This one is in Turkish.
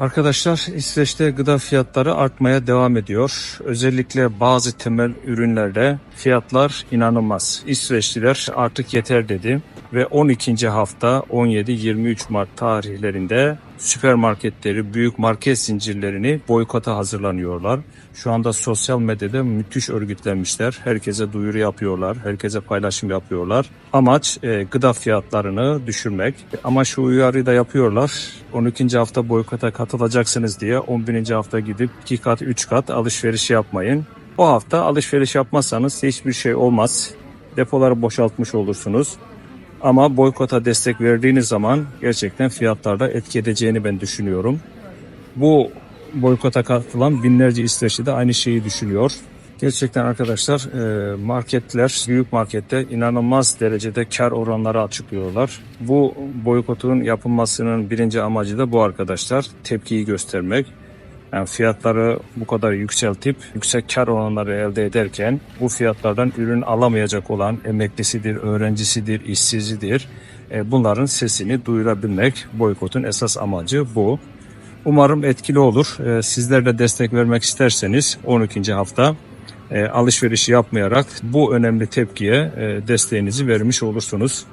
Arkadaşlar İsveç'te gıda fiyatları artmaya devam ediyor. Özellikle bazı temel ürünlerde fiyatlar inanılmaz. İsveçliler artık yeter dedi ve 12. hafta 17-23 Mart tarihlerinde süpermarketleri, büyük market zincirlerini boykota hazırlanıyorlar. Şu anda sosyal medyada müthiş örgütlenmişler. Herkese duyuru yapıyorlar, herkese paylaşım yapıyorlar. Amaç e, gıda fiyatlarını düşürmek. Ama şu uyarıyı da yapıyorlar. 12. hafta boykota katılacaksınız diye 11. hafta gidip 2 kat 3 kat alışveriş yapmayın. O hafta alışveriş yapmazsanız hiçbir şey olmaz. Depoları boşaltmış olursunuz. Ama boykota destek verdiğiniz zaman gerçekten fiyatlarda etki edeceğini ben düşünüyorum. Bu boykota katılan binlerce İsveçli de aynı şeyi düşünüyor. Gerçekten arkadaşlar e, marketler, büyük markette inanılmaz derecede kar oranları açıklıyorlar. Bu boykotun yapılmasının birinci amacı da bu arkadaşlar. Tepkiyi göstermek. Yani fiyatları bu kadar yükseltip yüksek kar oranları elde ederken bu fiyatlardan ürün alamayacak olan emeklisidir, öğrencisidir, işsizidir. E, bunların sesini duyurabilmek boykotun esas amacı bu. Umarım etkili olur. E, sizler de destek vermek isterseniz 12. hafta e, alışveriş yapmayarak bu önemli tepkiye desteğinizi vermiş olursunuz.